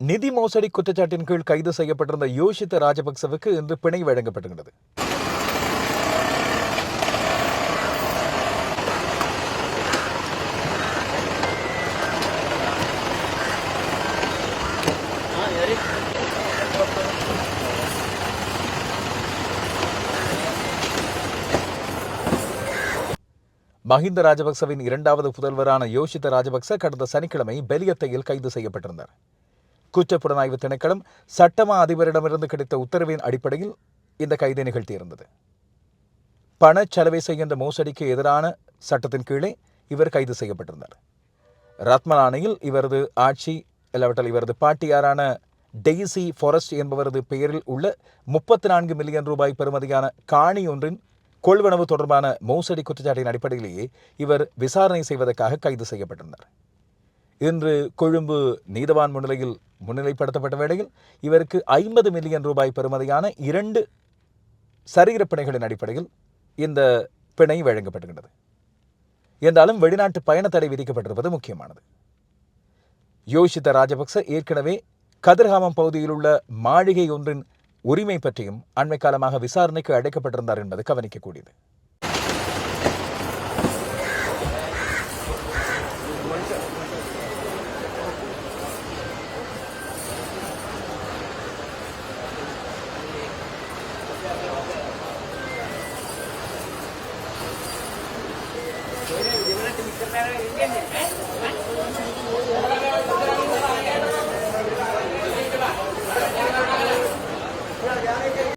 நிதி மோசடி குற்றச்சாட்டின் கீழ் கைது செய்யப்பட்டிருந்த யோஷித்த ராஜபக்சவுக்கு இன்று பிணை வழங்கப்பட்டுள்ளது மஹிந்த ராஜபக்சவின் இரண்டாவது புதல்வரான யோஷித்த ராஜபக்ச கடந்த சனிக்கிழமை பெலியத்தையில் கைது செய்யப்பட்டிருந்தார். குற்றப்புலனாய்வு திணைக்களம் சட்டமா அதிபரிடமிருந்து கிடைத்த உத்தரவின் அடிப்படையில் இந்த கைதை நிகழ்த்தியிருந்தது. பணச்சலவை செய்கின்ற மோசடிக்கு எதிரான சட்டத்தின் கீழே இவர் கைது செய்யப்பட்டிருந்தார். ரத்மலானையில் இவரது ஆட்சி இல்லாவிட்டால் இவரது பாட்டியாரான டெய்சி ஃபாரஸ்ட் என்பவரது பெயரில் உள்ள முப்பத்தி நான்கு மில்லியன் ரூபாய் பெறுமதியான காணி ஒன்றின் கொள்வனவு தொடர்பான மோசடி குற்றச்சாட்டின் அடிப்படையிலேயே இவர் விசாரணை செய்வதற்காக கைது செய்யப்பட்டிருந்தார். இன்று கொழும்பு நீதவான் முன்னிலையில் முன்னிலைப்படுத்தப்பட்ட வேளையில் இவருக்கு ஐம்பது மில்லியன் ரூபாய் பெறுமதியான இரண்டு சரீரப்பிணைகளின் அடிப்படையில் இந்த பிணை வழங்கப்படுகின்றது என்றாலும் வெளிநாட்டு பயண தடை விதிக்கப்பட்டிருப்பது முக்கியமானது. யோசித்த ராஜபக்ச ஏற்கனவே கதிர்காமம் பகுதியில் உள்ள மாளிகை ஒன்றின் உரிமை பற்றியும் அண்மை காலமாக விசாரணைக்கு அழைக்கப்பட்டிருந்தார் என்பது கவனிக்கக்கூடியது. Pero yun.